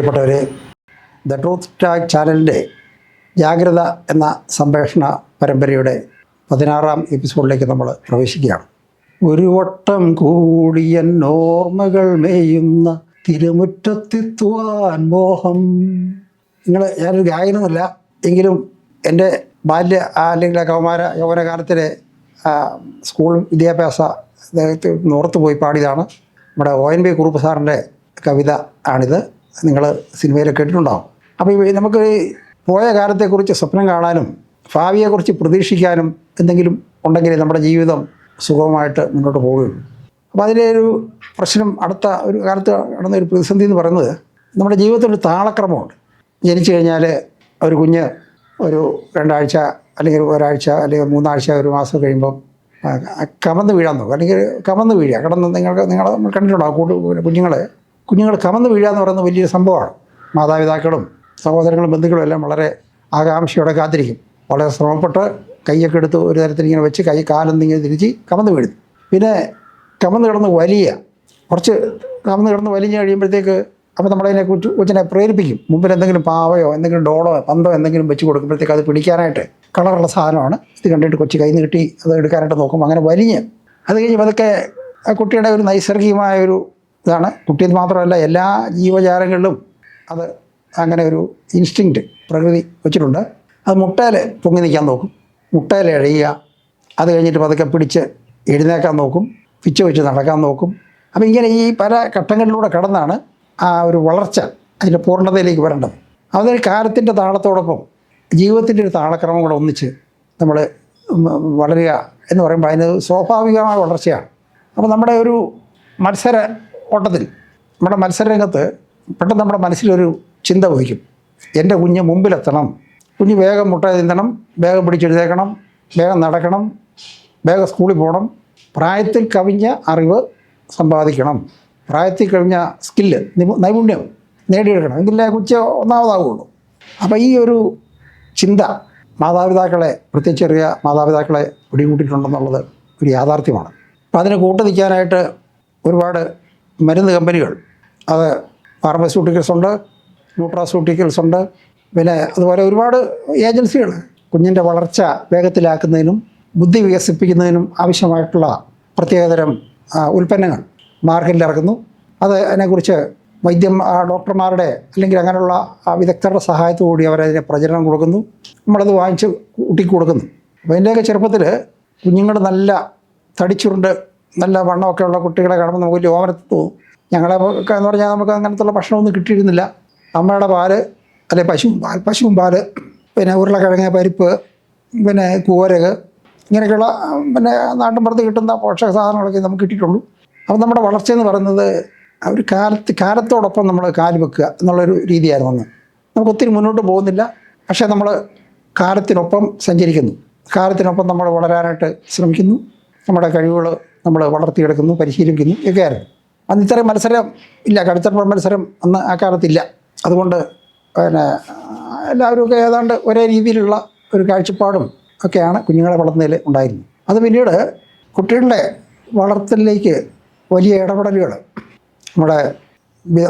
പ്രിയപ്പെട്ടവരെ the truth tag ചാനലിന്റെ ജാഗ്രത എന്ന സംപ്രേഷണ പരമ്പരയുടെ പതിനാറാം എപ്പിസോഡിലേക്ക് നമ്മൾ പ്രവേശിക്കുകയാണ്. ഒരു വട്ടം കൂടിയ ഓർമ്മകൾ മേയുന്ന തിരുമുറ്റത്തെത്തുവാൻ മോഹം. നിങ്ങൾ ഞാനൊരു ഗായകനൊന്നുമല്ല എങ്കിലും എന്റെ ബാല്യ അല്ലെങ്കിൽ കൗമാര യൗവനകാലത്തിലെ സ്കൂൾ വിദ്യാഭ്യാസ നോർത്ത് പോയി പാടിയതാണ്. നമ്മുടെ ഒ എൻ ബി കുറുപ്പ് സാറിന്റെ കവിത ആണിത്. നിങ്ങൾ സിനിമയിലൊക്കെ കേട്ടിട്ടുണ്ടാവും അപ്പോൾ നമുക്ക് പോയ കാലത്തെക്കുറിച്ച് സ്വപ്നം കാണാനും ഭാവിയെക്കുറിച്ച് പ്രതീക്ഷിക്കാനും എന്തെങ്കിലും ഉണ്ടെങ്കിൽ നമ്മുടെ ജീവിതം സുഖമായിട്ട് മുന്നോട്ട് പോവുകയുള്ളൂ. അപ്പോൾ അതിലെ ഒരു പ്രശ്നം അടുത്ത ഒരു കാലത്ത് നടന്ന ഒരു പ്രതിസന്ധി എന്ന് പറയുന്നത് നമ്മുടെ ജീവിതത്തിൽ ഒരു താളക്രമമുണ്ട്. ജനിച്ചു കഴിഞ്ഞാൽ ഒരു കുഞ്ഞ് ഒരു രണ്ടാഴ്ച അല്ലെങ്കിൽ ഒരാഴ്ച അല്ലെങ്കിൽ മൂന്നാഴ്ച ഒരു മാസം കഴിയുമ്പം കമന്ന് വീഴാൻ നോക്കും. അല്ലെങ്കിൽ കമന്ന് വീഴുക. കിടന്ന് നിങ്ങൾക്ക് നിങ്ങൾ നമ്മൾ കണ്ടിട്ടുണ്ടാവും കൂട്ടു കുഞ്ഞുങ്ങൾ കുഞ്ഞുങ്ങൾ കമന്ന് വീഴുക എന്ന് പറയുന്നത് വലിയൊരു സംഭവമാണ്. മാതാപിതാക്കളും സഹോദരങ്ങളും ബന്ധുക്കളും എല്ലാം വളരെ ആകാംക്ഷയോടെ കാത്തിരിക്കും. വളരെ ശ്രമപ്പെട്ട് കൈയൊക്കെ എടുത്ത് ഒരു തരത്തിൽ ഇങ്ങനെ വെച്ച് കൈ കാലെന്നിങ്ങനെ തിരിച്ച് കമന്ന് വീഴുന്നു. പിന്നെ കമന്ന് കിടന്ന് വലിയ കുറച്ച് കമന്ന് കിടന്ന് വലിഞ്ഞ് കഴിയുമ്പോഴത്തേക്ക് അപ്പോൾ നമ്മളതിനെ കുറിച്ച് കൊച്ചിനെ പ്രേരിപ്പിക്കും. മുമ്പിൽ എന്തെങ്കിലും പാവയോ എന്തെങ്കിലും ഡോളോ പന്തോ എന്തെങ്കിലും വെച്ച് കൊടുക്കുമ്പോഴത്തേക്ക് അത് പിടിക്കാനായിട്ട് കളറുള്ള സാധനമാണ്. ഇത് കണ്ടിട്ട് കൊച്ചു കൈ നീട്ടി അത് എടുക്കാനായിട്ട് നോക്കും. അങ്ങനെ വലിഞ്ഞ് അത് കഴിഞ്ഞ് അതൊക്കെ ആ കുട്ടിയുടെ ഒരു നൈസർഗികമായ ഒരു ഇതാണ്. കുട്ടിയിൽ മാത്രമല്ല എല്ലാ ജീവജാലങ്ങളിലും അത് അങ്ങനെ ഒരു ഇൻസ്റ്റിങ്ക്റ്റ് പ്രകൃതി വെച്ചിട്ടുണ്ട്. അത് മുട്ടയിൽ പൊങ്ങി നിൽക്കാൻ നോക്കും. മുട്ടയിൽ എഴയുക അത് കഴിഞ്ഞിട്ട് പതുക്കെ പിടിച്ച് എഴുന്നേക്കാൻ നോക്കും. പിച്ച വെച്ച് നടക്കാൻ നോക്കും. അപ്പോൾ ഇങ്ങനെ ഈ പല ഘട്ടങ്ങളിലൂടെ കടന്നാണ് ആ ഒരു വളർച്ച അതിന്റെ പൂർണതയിലേക്ക് വരേണ്ടത്. അതൊരു കാലത്തിന്റെ താളത്തോടൊപ്പം ജീവിതത്തിന്റെ ഒരു താളക്രമം കൂടെ ഒന്നിച്ച് നമ്മൾ വളരുക എന്ന് പറയുമ്പോൾ അതിന് സ്വാഭാവികമായ വളർച്ചയാണ്. അപ്പോൾ നമ്മുടെ ഒരു മത്സര ഓട്ടത്തിൽ നമ്മുടെ മത്സരരംഗത്ത് പെട്ടെന്ന് നമ്മുടെ മനസ്സിലൊരു ചിന്ത വഹിക്കും എന്റെ കുഞ്ഞ് മുമ്പിലെത്തണം. കുഞ്ഞ് വേഗം മുട്ട തിന്നണം വേഗം പിടിച്ചെഴുതേക്കണം വേഗം നടക്കണം വേഗം സ്കൂളിൽ പോകണം. പ്രായത്തിൽ കവിഞ്ഞ അറിവ് സമ്പാദിക്കണം. പ്രായത്തിൽ കഴിഞ്ഞ സ്കില്ല് നൈപുണ്യം നേടിയെടുക്കണം. എങ്കിലേ കുച്ച ഒന്നാമതാവുള്ളൂ. അപ്പോൾ ഈ ഒരു ചിന്ത മാതാപിതാക്കളെ പ്രത്യേകിച്ച് ചെറിയ മാതാപിതാക്കളെ പിടികൂട്ടിയിട്ടുണ്ടെന്നുള്ളത് ഒരു യാഥാർത്ഥ്യമാണ്. അപ്പോൾ അതിന് കൂട്ടുനിൽക്കാനായിട്ട് ഒരുപാട് മരുന്ന് കമ്പനികൾ. അത് ഫാർമസ്യൂട്ടിക്കൽസ് ഉണ്ട് ന്യൂട്രാസ്യൂട്ടിക്കൽസ് ഉണ്ട് പിന്നെ അതുപോലെ ഒരുപാട് ഏജൻസികൾ കുഞ്ഞിന്റെ വളർച്ച വേഗത്തിലാക്കുന്നതിനും ബുദ്ധി വികസിപ്പിക്കുന്നതിനും ആവശ്യമായിട്ടുള്ള പ്രത്യേകതരം ഉൽപ്പന്നങ്ങൾ മാർക്കറ്റിൽ ഇറക്കുന്നു. അത് അതിനെക്കുറിച്ച് വൈദ്യം ഡോക്ടർമാരുടെ അല്ലെങ്കിൽ അങ്ങനെയുള്ള വിദഗ്ധരുടെ സഹായത്തോടുകൂടി അവരതിനെ പ്രചരണം കൊടുക്കുന്നു. നമ്മളത് വാങ്ങിച്ച് കൂട്ടിക്കൊടുക്കുന്നു. അപ്പോൾ എന്റെയൊക്കെ ചെറുപ്പത്തിൽ കുഞ്ഞുങ്ങൾ നല്ല തടിച്ചുരുണ്ട് നല്ല വണ്ണമൊക്കെ ഉള്ള കുട്ടികളെ കാണുമ്പോൾ നമുക്ക് ഓമനത്ത് തോന്നും ഞങ്ങളെ എന്ന് പറഞ്ഞാൽ നമുക്ക് അങ്ങനത്തുള്ള ഭക്ഷണമൊന്നും കിട്ടിയിരുന്നില്ല. അമ്മയുടെ പാൽ അല്ലെ പശു പാൽ പശുവും പാൽ പിന്നെ ഉരുളക്കിഴങ്ങ് പരിപ്പ് പിന്നെ കൂരക് ഇങ്ങനെയൊക്കെയുള്ള പിന്നെ നാട്ടിൻപുറത്ത് കിട്ടുന്ന പോഷക സാധനങ്ങളൊക്കെ നമുക്ക് കിട്ടിയിട്ടുള്ളൂ. അപ്പം നമ്മുടെ വളർച്ച എന്ന് പറയുന്നത് ഒരു കാലത്ത് കാലത്തോടൊപ്പം നമ്മൾ കാൽ വെക്കുക എന്നുള്ളൊരു രീതിയായിരുന്നു അന്ന്. നമുക്ക് ഒത്തിരി മുന്നോട്ട് പോകുന്നില്ല. പക്ഷേ നമ്മൾ കാലത്തിനൊപ്പം സഞ്ചരിക്കുന്നു. കാലത്തിനൊപ്പം നമ്മൾ വളരാനായിട്ട് ശ്രമിക്കുന്നു. നമ്മുടെ കഴിവുകൾ നമ്മൾ വളർത്തിയെടുക്കുന്നു പരിശീലിക്കുന്നു ഒക്കെയായിരുന്നു അന്ന് ഇത്രയും മത്സരം ഇല്ല. കടുത്തപ്പുറം മത്സരം അന്ന് ആ കാലത്തില്ല. അതുകൊണ്ട് പിന്നെ എല്ലാവരും ഒക്കെ ഏതാണ്ട് ഒരേ രീതിയിലുള്ള ഒരു കാഴ്ചപ്പാടും ഒക്കെയാണ് കുഞ്ഞുങ്ങളെ വളർത്തുന്നതിൽ ഉണ്ടായിരുന്നത്. അത് പിന്നീട് കുട്ടികളുടെ വളർത്തലിലേക്ക് വലിയ ഇടപെടലുകൾ നമ്മുടെ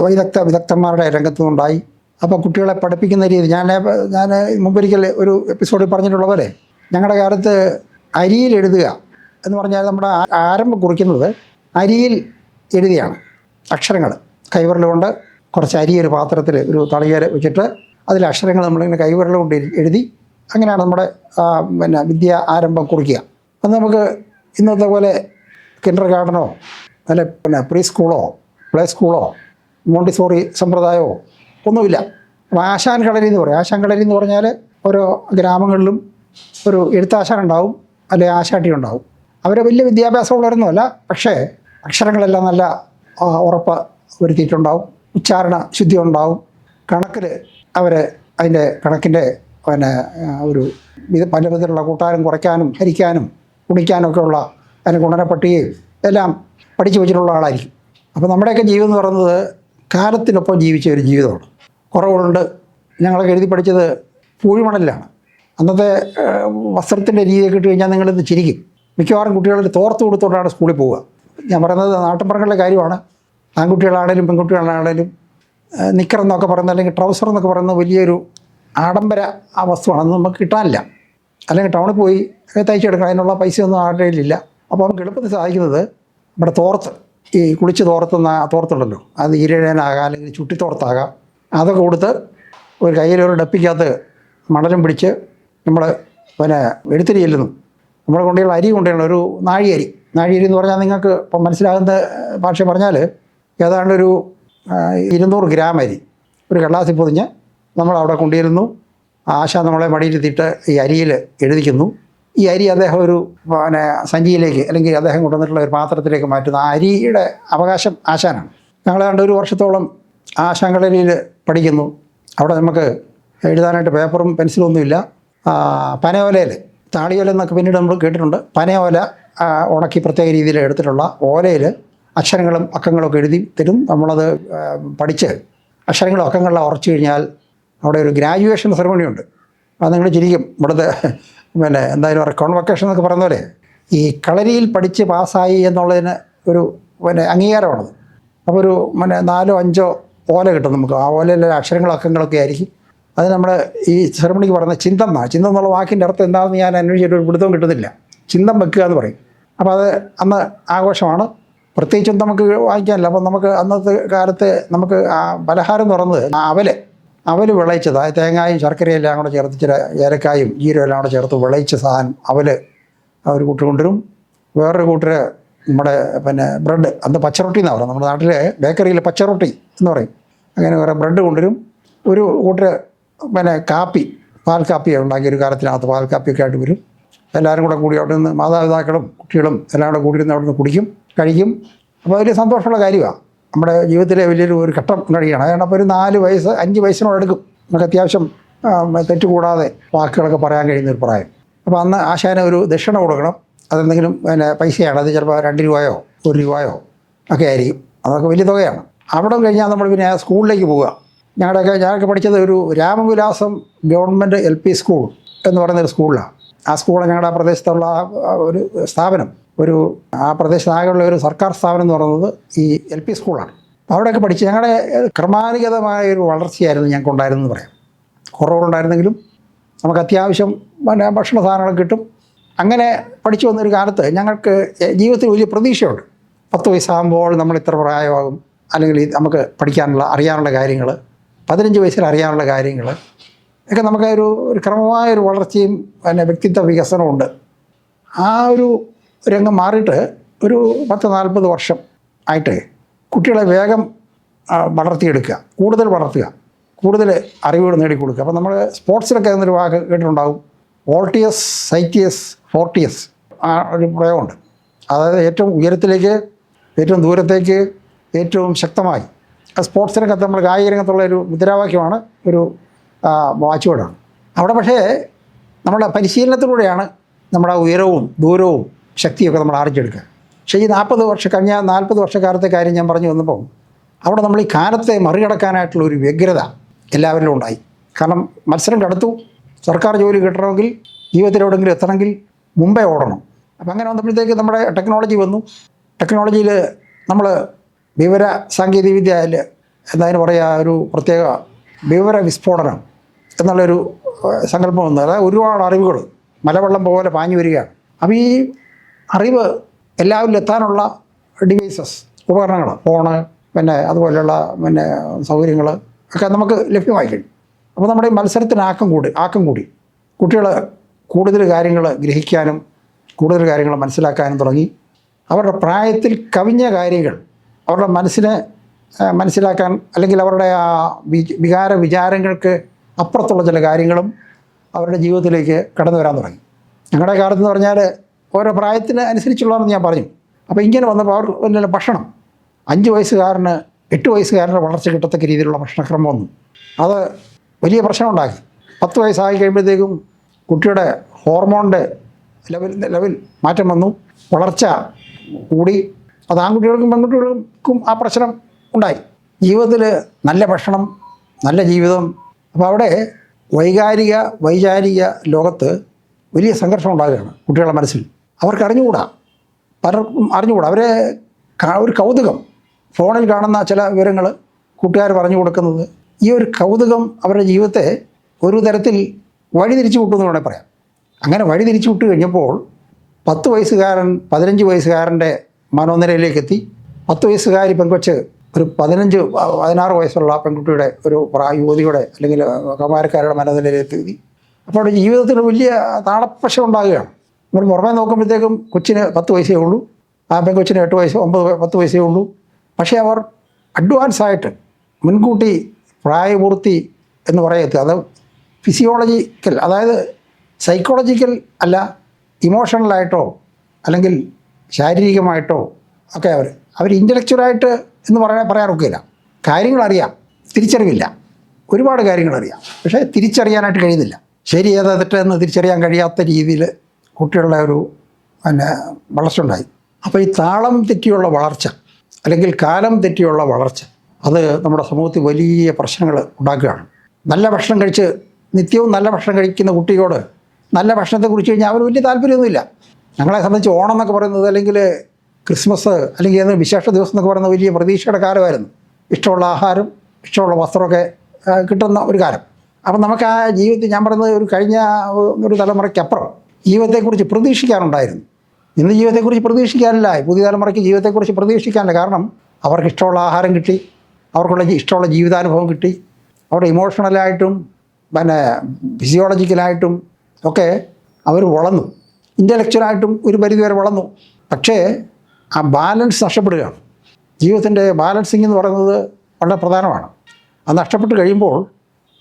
വൈദഗ്ധ വിദഗ്ധന്മാരുടെ രംഗത്തു നിന്നുണ്ടായി. അപ്പോൾ കുട്ടികളെ പഠിപ്പിക്കുന്ന രീതി ഞാൻ ഞാൻ മുമ്പൊരിക്കൽ ഒരു എപ്പിസോഡിൽ പറഞ്ഞിട്ടുള്ള പോലെ ഞങ്ങളുടെ കാലത്ത് അരിയിൽ എഴുതുക. എന്ന് പറഞ്ഞാൽ നമ്മുടെ ആരംഭം കുറിക്കുന്നത് അരിയിൽ എഴുതിയാണ്. അക്ഷരങ്ങൾ. കൈവിരലുകൊണ്ട് കുറച്ച് അരി ഒരു പാത്രത്തിൽ ഒരു തളികയിൽ വെച്ചിട്ട് അതിൽ അക്ഷരങ്ങൾ നമ്മളിങ്ങനെ കൈവിരൽ കൊണ്ട് എഴുതി അങ്ങനെയാണ് നമ്മുടെ പിന്നെ വിദ്യ ആരംഭം കുറിക്കുക. അത് നമുക്ക് ഇന്നത്തെ പോലെ കിൻഡർ ഗാർഡനോ അല്ലെ പിന്നെ പ്രീ സ്കൂളോ പ്ലേ സ്കൂളോ മോണ്ടിസോറി സമ്പ്രദായമോ ഒന്നുമില്ല. ആശാൻ കളരി എന്ന് പറയും. ആശാൻ കളരി എന്ന് പറഞ്ഞാൽ ഓരോ ഗ്രാമങ്ങളിലും ഒരു എഴുത്താശാൻ ഉണ്ടാവും അല്ലെങ്കിൽ ആശാട്ടി ഉണ്ടാവും അവർ വലിയ വിദ്യാഭ്യാസമുള്ളവരൊന്നുമല്ല പക്ഷേ അക്ഷരങ്ങളെല്ലാം നല്ല ഉറപ്പ് വരുത്തിയിട്ടുണ്ടാവും ഉച്ചാരണ ശുദ്ധി ഉണ്ടാവും കണക്കിൽ അവർ അതിന്റെ കണക്കിന്റെ പിന്നെ ഒരു ഇത് പല വിധത്തിലുള്ള കൂട്ടാനും കുറയ്ക്കാനും ഹരിക്കാനും ഗുണിക്കാനും ഒക്കെ ഉള്ള അതിന് ഗുണനപ്പട്ടികയും എല്ലാം പഠിച്ചു വെച്ചിട്ടുള്ള ആളായിരിക്കും. അപ്പോൾ നമ്മുടെയൊക്കെ ജീവിതം എന്ന് പറയുന്നത് കാലത്തിനൊപ്പം ജീവിച്ച ഒരു ജീവിതമാണ്. കുറവുകളുണ്ട്. ഞങ്ങളൊക്കെ എഴുതി പഠിച്ചത് പൂഴിമണലിലാണ്. അന്നത്തെ വസ്ത്രത്തിന്റെ രീതിയൊക്കെ ഇട്ട് കഴിഞ്ഞാൽ നിങ്ങളിന്ന് ചിരിക്കും. മിക്കവാറും കുട്ടികൾ തോർത്ത് കൊടുത്തോണ്ടാണ് സ്കൂളിൽ പോവുക. ഞാൻ പറയുന്നത് നാട്ടിൻപുറങ്ങളിലെ കാര്യമാണ്. ആൺകുട്ടികളാണേലും പെൺകുട്ടികളാണേലും നിക്കർ എന്നൊക്കെ പറയുന്ന അല്ലെങ്കിൽ ട്രൗസർ എന്നൊക്കെ പറയുന്ന വലിയൊരു ആഡംബര ആ വസ്തുവാണ്. അത് നമുക്ക് കിട്ടാനില്ല. അല്ലെങ്കിൽ ടൗണിൽ പോയി തയ്ച്ചെടുക്കണം അതിനുള്ള പൈസയൊന്നും ആരുടെ കയ്യിലില്ല. അപ്പോൾ നമുക്ക് എളുപ്പത്തിൽ സാധിക്കുന്നത് നമ്മുടെ തോർത്ത്. ഈ കുളിച്ച് തോർത്തുന്ന തോർത്തുണ്ടല്ലോ. അത് ഈരഴനാകാം അല്ലെങ്കിൽ ചുട്ടിത്തോർത്താകാം. അതൊക്കെ കൊടുത്ത് ഒരു കയ്യിലൊരു ഡപ്പിക്കകത്ത് മണലും പിടിച്ച് നമ്മൾ പിന്നെ എടുത്തിരി ചെല്ലുന്നു. നമ്മുടെ കൊണ്ടുള്ള അരി കൊണ്ടുള്ള ഒരു നാഴിയരി നാഴിയരി എന്ന് പറഞ്ഞാൽ നിങ്ങൾക്ക് ഇപ്പം മനസ്സിലാകുന്ന ഭാഷ പറഞ്ഞാൽ ഏതാണ്ട് ഒരു ഇരുന്നൂറ് ഗ്രാം അരി. ഒരു കടലാസിൽ പൊതിഞ്ഞ് നമ്മൾ അവിടെ കൊണ്ടുവരുന്നു ആശ നമ്മളെ മടിയിലെത്തിയിട്ട് ഈ അരിയിൽ എഴുതിക്കുന്നു. ഈ അരി അദ്ദേഹം ഒരു പിന്നെ സഞ്ചിയിലേക്ക് അല്ലെങ്കിൽ അദ്ദേഹം കൊണ്ടുവന്നിട്ടുള്ള ഒരു പാത്രത്തിലേക്ക് മാറ്റുന്ന ആ അരിയുടെ അവകാശം ആശാനാണ്. ഞങ്ങൾ ഒരു വർഷത്തോളം ആശാങ്കളരിയിൽ പഠിക്കുന്നു. അവിടെ നമുക്ക് എഴുതാനായിട്ട് പേപ്പറും പെൻസിലും ഒന്നുമില്ല. പനയോലയിൽ താളിയോല എന്നൊക്കെ പിന്നീട് നമ്മൾ കേട്ടിട്ടുണ്ട്. പനയോല ഉണക്കി പ്രത്യേക രീതിയിൽ എടുത്തിട്ടുള്ള ഓലയിൽ അക്ഷരങ്ങളും അക്കങ്ങളും ഒക്കെ എഴുതി തരും. നമ്മളത് പഠിച്ച് അക്ഷരങ്ങളും അക്കങ്ങളിലും ഉറച്ചു കഴിഞ്ഞാൽ അവിടെ ഒരു ഗ്രാജുവേഷൻ സെറമണി ഉണ്ട് അത് നിങ്ങൾ ചിരിക്കും. ഇവിടുത്തെ പിന്നെ എന്തായാലും പറയുക കോൺവക്കേഷൻ എന്നൊക്കെ പറയുന്ന പോലെ ഈ കളരിയിൽ പഠിച്ച് പാസ്സായി എന്നുള്ളതിന് ഒരു പിന്നെ അംഗീകാരമാണത്. അപ്പോൾ ഒരു പിന്നെ നാലോ അഞ്ചോ ഓല കിട്ടും നമുക്ക്. ആ ഓലയിലെ അക്ഷരങ്ങളും അക്കങ്ങളൊക്കെ ആയിരിക്കും. അത് നമ്മൾ ഈ സെറമണിക്ക് പറയുന്ന ചിന്തം എന്നാണ് ചിന്തം എന്നുള്ള വാക്കിന്റെ അർത്ഥം എന്താണെന്ന് ഞാൻ അന്വേഷിച്ചിട്ട് ഒരു പിടുത്തവും കിട്ടുന്നില്ല. ചിന്തം വെക്കുക എന്ന് പറയും. അപ്പോൾ അത് അന്ന് ആഘോഷമാണ്. പ്രത്യേകിച്ചും നമുക്ക് വാങ്ങിക്കാനില്ല അപ്പം നമുക്ക് അന്നത്തെ കാലത്ത് നമുക്ക് പലഹാരം എന്ന് പറയുന്നത് അവൽ. അവൽ വിളയിച്ചത്. ആ തേങ്ങായും ശർക്കരയും എല്ലാം കൂടെ ചേർത്ത് ചില ഏലക്കായും ജീരകം എല്ലാം കൂടെ ചേർത്ത് വിളയിച്ച സാധനം അവൽ. അവർ കൂട്ട് കൊണ്ടുവരും. വേറൊരു കൂട്ടർ നമ്മുടെ പിന്നെ ബ്രെഡ്. അന്ന് പച്ചറൊട്ടി എന്നാണ് പറയുന്നത്. നമ്മുടെ നാട്ടിലെ ബേക്കറിയിൽ പച്ചറൊട്ടി എന്ന് പറയും. അങ്ങനെ വേറെ ബ്രെഡ് കൊണ്ടുവരും. ഒരു കൂട്ടർ പിന്നെ കാപ്പി പാൽ കാപ്പി ഉണ്ടാക്കിയ ഒരു കാലത്തിനകത്ത് പാൽ കാപ്പിയൊക്കെ ആയിട്ട് വരും. എല്ലാവരും കൂടെ കൂടി അവിടെ നിന്ന് മാതാപിതാക്കളും കുട്ടികളും എല്ലാം കൂടെ കൂടിയിരുന്ന് അവിടെ നിന്ന് കുടിക്കും കഴിക്കും. അപ്പോൾ വലിയ സന്തോഷമുള്ള കാര്യമാണ് നമ്മുടെ ജീവിതത്തിലെ വലിയൊരു ഒരു ഘട്ടം കഴിയണം അതുകൊണ്ട് അപ്പോൾ ഒരു നാല് വയസ്സ് അഞ്ച് വയസ്സിനോടെടുക്കും നമുക്ക് അത്യാവശ്യം തെറ്റുകൂടാതെ വാക്കുകളൊക്കെ പറയാൻ കഴിയുന്ന ഒരു പ്രായം. അപ്പോൾ അന്ന് ആശാനെ ഒരു ദക്ഷിണ കൊടുക്കണം. അതെന്തെങ്കിലും പിന്നെ പൈസയാണ്. അത് ചിലപ്പോൾ രണ്ട് രൂപയോ ഒരു രൂപയോ ഒക്കെ ആയിരിക്കും. അതൊക്കെ വലിയ തുകയാണ്. അവിടെ കഴിഞ്ഞാൽ നമ്മൾ പിന്നെ സ്കൂളിലേക്ക് പോവുക. ഞങ്ങളുടെയൊക്കെ ഞാനൊക്കെ പഠിച്ചത് ഒരു Ramavilasam government L P school എന്ന് പറയുന്ന ഒരു സ്കൂളിലാണ്. ആ സ്കൂൾ ഞങ്ങളുടെ ആ പ്രദേശത്തുള്ള ഒരു സ്ഥാപനം ഒരു ആ പ്രദേശത്താകെയുള്ള ഒരു സർക്കാർ സ്ഥാപനം എന്ന് പറയുന്നത് ഈ എൽ പി സ്കൂളാണ്. അവിടെയൊക്കെ പഠിച്ച് ഞങ്ങളുടെ ക്രമാനുഗതമായ ഒരു വളർച്ചയായിരുന്നു ഞങ്ങൾക്ക് ഉണ്ടായിരുന്നെന്ന് പറയാം. കുറവുകളുണ്ടായിരുന്നെങ്കിലും നമുക്ക് അത്യാവശ്യം പിന്നെ ഭക്ഷണ സാധനങ്ങൾ കിട്ടും. അങ്ങനെ പഠിച്ചു വന്നൊരു കാലത്ത് ഞങ്ങൾക്ക് ജീവിതത്തിൽ വലിയ പ്രതീക്ഷയുണ്ട്. പത്ത് വയസ്സാകുമ്പോൾ നമ്മൾ ഇത്ര പ്രായമാകും. അല്ലെങ്കിൽ നമുക്ക് പഠിക്കാനുള്ള അറിയാനുള്ള കാര്യങ്ങൾ പതിനഞ്ച് വയസ്സിൽ അറിയാനുള്ള കാര്യങ്ങൾ ഒക്കെ നമുക്ക് ഒരു ഒരു ക്രമമായ ഒരു വളർച്ചയും പിന്നെ വ്യക്തിത്വ വികസനവും ഉണ്ട് ആ ഒരു രംഗം മാറിയിട്ട് ഒരു പത്ത് നാൽപ്പത് വർഷം ആയിട്ട് കുട്ടികളെ വേഗം വളർത്തിയെടുക്കുക കൂടുതൽ വളർത്തുക കൂടുതൽ അറിവുകൾ നേടിക്കൊടുക്കുക. അപ്പോൾ നമ്മൾ സ്പോർട്സിലൊക്കെ എന്നൊരു വാക്ക് കേട്ടിട്ടുണ്ടാകും വോൾട്ടിയസ് സൈറ്റിയസ് ഫോർട്ടിയസ് ആ ഒരു പ്രയോഗമുണ്ട്. അതായത് ഏറ്റവും ഉയരത്തിലേക്ക് ഏറ്റവും ദൂരത്തേക്ക് ഏറ്റവും ശക്തമായി സ്പോർട്സ് രംഗത്ത് നമ്മൾ കായിക രംഗത്തുള്ള ഒരു മുദ്രാവാക്യമാണ് ഒരു വാച്ച് വേർഡാണ് അവിടെ പക്ഷേ നമ്മുടെ പരിശീലനത്തിലൂടെയാണ് നമ്മുടെ ഉയരവും ദൂരവും ശക്തിയൊക്കെ നമ്മൾ ആർജിച്ചെടുക്കുക പക്ഷേ ഈ നാൽപ്പത് വർഷം കഴിഞ്ഞ നാൽപ്പത് വർഷക്കാലത്തെ കാര്യം ഞാൻ പറഞ്ഞു വന്നപ്പോൾ അവിടെ നമ്മൾ ഈ കാലത്തെ മറികടക്കാനായിട്ടുള്ള ഒരു വ്യഗ്രത എല്ലാവരിലും ഉണ്ടായി. കാരണം മത്സരം കടത്തു സർക്കാർ ജോലി കിട്ടണമെങ്കിൽ ജീവിതത്തിൽ എവിടെയെങ്കിലും എത്തണമെങ്കിൽ മുമ്പേ ഓടണം. അപ്പം അങ്ങനെ വന്നപ്പോഴത്തേക്ക് നമ്മുടെ ടെക്നോളജി വന്നു. ടെക്നോളജിയിൽ നമ്മൾ വിവര സാങ്കേതിക എന്നതിന് പറയുക ഒരു പ്രത്യേക വിവര വിസ്ഫോടനം എന്നുള്ളൊരു സങ്കല്പം വന്നു. അതായത് ഒരുപാട് അറിവുകൾ മലവെള്ളം പോലെ പാഞ്ഞു വരികയാണ്. അപ്പോൾ ഈ അറിവ് എല്ലാവരിലും എത്താനുള്ള ഡിവൈസസ് ഉപകരണങ്ങൾ ഫോണ് പിന്നെ അതുപോലെയുള്ള പിന്നെ സൗകര്യങ്ങൾ ഒക്കെ നമുക്ക് ലഭ്യമായി കഴിഞ്ഞു അപ്പോൾ നമ്മുടെ ഈ മത്സരത്തിന് ആക്കം കൂടി ആക്കം കൂടി. കുട്ടികൾ കൂടുതൽ കാര്യങ്ങൾ ഗ്രഹിക്കാനും കൂടുതൽ കാര്യങ്ങൾ മനസ്സിലാക്കാനും തുടങ്ങി. അവരുടെ പ്രായത്തിൽ കവിഞ്ഞ കാര്യങ്ങൾ അവരുടെ മനസ്സിനെ മനസ്സിലാക്കാൻ അല്ലെങ്കിൽ അവരുടെ ആ വികാര വിചാരങ്ങൾക്ക് അപ്പുറത്തുള്ള ചില കാര്യങ്ങളും അവരുടെ ജീവിതത്തിലേക്ക് കടന്നു വരാൻ തുടങ്ങി. ഞങ്ങളുടെ കാലത്ത് എന്ന് പറഞ്ഞാൽ ഓരോ പ്രായത്തിന് അനുസരിച്ചുള്ളതെന്ന് ഞാൻ പറഞ്ഞു. അപ്പോൾ ഇങ്ങനെ വന്നപ്പോൾ അവർ പിന്നെ ഭക്ഷണം അഞ്ച് വയസ്സുകാരന് എട്ട് വയസ്സുകാരന്റെ വളർച്ച കിട്ടത്തക്ക രീതിയിലുള്ള ഭക്ഷണക്രമം വന്നു. അത് വലിയ പ്രശ്നമുണ്ടാക്കി. പത്ത് വയസ്സായി കഴിയുമ്പോഴത്തേക്കും കുട്ടിയുടെ ഹോർമോണിന്റെ ലെവൽ ലെവൽ മാറ്റം വന്നു. വളർച്ച കൂടി. അത് ആൺകുട്ടികൾക്കും പെൺകുട്ടികൾക്കും ആ പ്രശ്നം ഉണ്ടായി. ജീവിതത്തിൽ നല്ല ഭക്ഷണം നല്ല ജീവിതം. അപ്പോൾ അവിടെ വൈകാരിക വൈചാരിക ലോകത്ത് വലിയ സംഘർഷം ഉണ്ടാകുകയാണ് കുട്ടികളുടെ മനസ്സിൽ. അവർക്ക് അറിഞ്ഞുകൂടാ. പലർക്കും അറിഞ്ഞുകൂടാ. അവരെ ഒരു കൗതുകം. ഫോണിൽ കാണുന്ന ചില വിവരങ്ങൾ കൂട്ടുകാർ പറഞ്ഞു കൊടുക്കുന്നത് ഈ ഒരു കൗതുകം അവരുടെ ജീവിതത്തെ ഒരു തരത്തിൽ വഴിതിരിച്ചു വിട്ടു വിട്ടുമെന്ന് വേണമെങ്കിൽ പറയാം. അങ്ങനെ വഴിതിരിച്ചു വിട്ട് കഴിഞ്ഞപ്പോൾ പത്ത് വയസ്സുകാരൻ പതിനഞ്ച് വയസ്സുകാരന്റെ മനോനിലയിലേക്ക് എത്തി പത്ത് വയസ്സുകാരി പെൺകൊച്ച് ഒരു പതിനഞ്ച് പതിനാറ് വയസ്സുള്ള പെൺകുട്ടിയുടെ ഒരു യുവതിയുടെ അല്ലെങ്കിൽ കൗമാരക്കാരുടെ മനോനിലയിലെത്തി അപ്പോൾ അവിടെ ജീവിതത്തിൽ വലിയ താളപ്പശ ഉണ്ടാകുകയാണ്. നമ്മൾ പുറമേ നോക്കുമ്പോഴത്തേക്കും കൊച്ചിന് പത്ത് വയസ്സേ ഉള്ളൂ. ആ പെൺകൊച്ചിന് എട്ട് വയസ്സ് ഒമ്പത് പത്ത് വയസ്സേ ഉള്ളൂ. പക്ഷേ അവർ അഡ്വാൻസ് ആയിട്ട് മുൻകൂട്ടി പ്രായപൂർത്തി എന്ന് പറയത്ത് അത് ഫിസിയോളജിക്കൽ അതായത് സൈക്കോളജിക്കൽ അല്ല ഇമോഷണലായിട്ടോ അല്ലെങ്കിൽ ശാരീരികമായിട്ടോ ഒക്കെ അവർ. അവർ ഇന്റലക്ച്വലായിട്ട് എന്ന് പറയാൻ പറയാനൊക്കില്ല കാര്യങ്ങളറിയാം. തിരിച്ചറിവില്ല. ഒരുപാട് കാര്യങ്ങളറിയാം. പക്ഷേ തിരിച്ചറിയാനായിട്ട് കഴിയുന്നില്ല. ശരി ഏതാ തെറ്റെന്ന് തിരിച്ചറിയാൻ കഴിയാത്ത രീതിയിൽ കുട്ടികളുടെ ഒരു പിന്നെ വളർച്ച ഉണ്ടായി അപ്പോൾ ഈ താളം തെറ്റിയുള്ള വളർച്ച അല്ലെങ്കിൽ കാലം തെറ്റിയുള്ള വളർച്ച അത് നമ്മുടെ സമൂഹത്തിൽ വലിയ പ്രശ്നങ്ങൾ ഉണ്ടാക്കുകയാണ്. നല്ല ഭക്ഷണം കഴിച്ച് നിത്യവും നല്ല ഭക്ഷണം കഴിക്കുന്ന കുട്ടിയോട് നല്ല ഭക്ഷണത്തെ കുറിച്ച് കഴിഞ്ഞാൽ അവർ വലിയ താല്പര്യമൊന്നുമില്ല. ഞങ്ങളെ സംബന്ധിച്ച് ഓണം എന്നൊക്കെ പറയുന്നത് അല്ലെങ്കിൽ ക്രിസ്മസ് അല്ലെങ്കിൽ ഏത് വിശേഷ ദിവസം എന്നൊക്കെ പറയുന്ന വലിയ പ്രതീക്ഷയുടെ കാലമായിരുന്നു. ഇഷ്ടമുള്ള ആഹാരം ഇഷ്ടമുള്ള വസ്ത്രമൊക്കെ കിട്ടുന്ന ഒരു കാലം. അപ്പം നമുക്ക് ആ ജീവിതത്തിൽ ഞാൻ പറയുന്നത് ഒരു കഴിഞ്ഞ ഒരു തലമുറയ്ക്കപ്പുറം ജീവിതത്തെക്കുറിച്ച് പ്രതീക്ഷിക്കാനുണ്ടായിരുന്നു. ഇന്ന് ജീവിതത്തെക്കുറിച്ച് പ്രതീക്ഷിക്കാനില്ല. പുതിയ തലമുറയ്ക്ക് ജീവിതത്തെക്കുറിച്ച് പ്രതീക്ഷിക്കാനില്ല. കാരണം അവർക്ക് ഇഷ്ടമുള്ള ആഹാരം കിട്ടി അവർക്കുള്ള ഇഷ്ടമുള്ള ജീവിതാനുഭവം കിട്ടി. അവരുടെ ഇമോഷണലായിട്ടും പിന്നെ ഫിസിയോളജിക്കലായിട്ടും ഒക്കെ അവർ വളർന്നു. ഇന്റലക്ച്വലായിട്ടും ഒരു പരിധിവരെ വളർന്നു. പക്ഷേ ആ ബാലൻസ് നഷ്ടപ്പെടുകയാണ്. ജീവിതത്തിന്റെ ബാലൻസിങ് എന്ന് പറയുന്നത് വളരെ പ്രധാനമാണ്. അത് നഷ്ടപ്പെട്ട് കഴിയുമ്പോൾ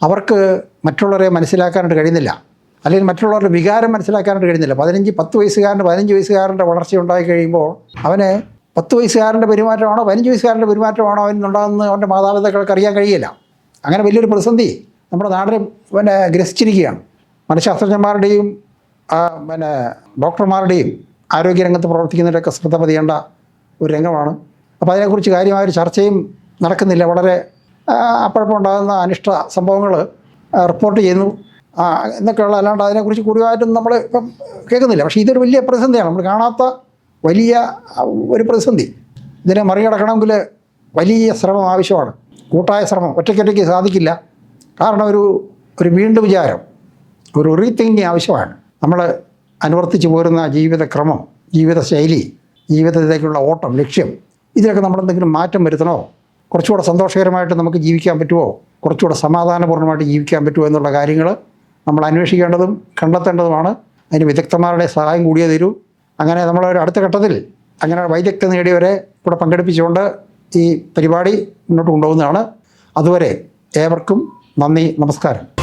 അവർക്ക് മറ്റുള്ളവരെ മനസ്സിലാക്കാനായിട്ട് കഴിയുന്നില്ല. അല്ലെങ്കിൽ മറ്റുള്ളവരുടെ വികാരം മനസ്സിലാക്കാനായിട്ട് കഴിയുന്നില്ല. പതിനഞ്ച് പത്ത് വയസ്സുകാരന്റെ പതിനഞ്ച് വയസ്സുകാരന്റെ വളർച്ച ഉണ്ടായി കഴിയുമ്പോൾ അവന് പത്ത് വയസ്സുകാരന്റെ പെരുമാറ്റമാണോ പതിനഞ്ച് വയസ്സുകാരന്റെ പെരുമാറ്റമാണോ അവനുണ്ടാകുന്ന അവന്റെ മാതാപിതാക്കൾക്ക് അറിയാൻ കഴിയില്ല. അങ്ങനെ വലിയൊരു പ്രതിസന്ധി നമ്മുടെ നാടിനെ പിന്നെ ഗ്രസിച്ചിരിക്കുകയാണ്. മനഃശാസ്ത്രജ്ഞന്മാരുടെയും പിന്നെ ഡോക്ടർമാരുടെയും ആരോഗ്യരംഗത്ത് പ്രവർത്തിക്കുന്നവരൊക്കെ ശ്രദ്ധ പതിയേണ്ട ഒരു രംഗമാണ്. അപ്പോൾ അതിനെക്കുറിച്ച് കാര്യമായ ഒരു ചർച്ചയും നടക്കുന്നില്ല. വളരെ ഉണ്ടാകുന്ന അനിഷ്ട സംഭവങ്ങൾ റിപ്പോർട്ട് ചെയ്യുന്നു. എന്നൊക്കെയുള്ള അല്ലാണ്ട് അതിനെക്കുറിച്ച് കൂടുതലായിട്ടും നമ്മൾ ഇപ്പം കേൾക്കുന്നില്ല. പക്ഷേ ഇതൊരു വലിയ പ്രതിസന്ധിയാണ്. നമ്മൾ കാണാത്ത വലിയ ഒരു പ്രതിസന്ധി. ഇതിനെ മറികടക്കണമെങ്കിൽ വലിയ ശ്രമം ആവശ്യമാണ്. കൂട്ടായ ശ്രമം. ഒറ്റയ്ക്കൊറ്റയ്ക്ക് സാധിക്കില്ല. കാരണം ഒരു ഒരു വീണ്ടും വിചാരം. ഒരു റീതിങ്കിങ് ആവശ്യമാണ്. നമ്മൾ അനുവർത്തിച്ച് പോരുന്ന ജീവിതക്രമം ജീവിതശൈലി ജീവിതത്തിലേക്കുള്ള ഓട്ടം ലക്ഷ്യം ഇതിലൊക്കെ നമ്മൾ എന്തെങ്കിലും മാറ്റം വരുത്തണോ? കുറച്ചുകൂടെ സന്തോഷകരമായിട്ട് നമുക്ക് ജീവിക്കാൻ പറ്റുമോ? കുറച്ചുകൂടെ സമാധാനപൂർണമായിട്ട് ജീവിക്കാൻ പറ്റുമോ എന്നുള്ള കാര്യങ്ങൾ നമ്മൾ അന്വേഷിക്കേണ്ടതും കണ്ടെത്തേണ്ടതുമാണ്. അതിന് വിദഗ്ധന്മാരുടെ സഹായം കൂടിയേ തരൂ. അങ്ങനെ നമ്മൾ അടുത്ത ഘട്ടത്തിൽ അങ്ങനെ വൈദഗ്ധ്യം നേടിയവരെ കൂടെ പങ്കെടുപ്പിച്ചുകൊണ്ട് ഈ പരിപാടി മുന്നോട്ട് കൊണ്ടുപോകുന്നതാണ്. അതുവരെ ഏവർക്കും നന്ദി നമസ്കാരം.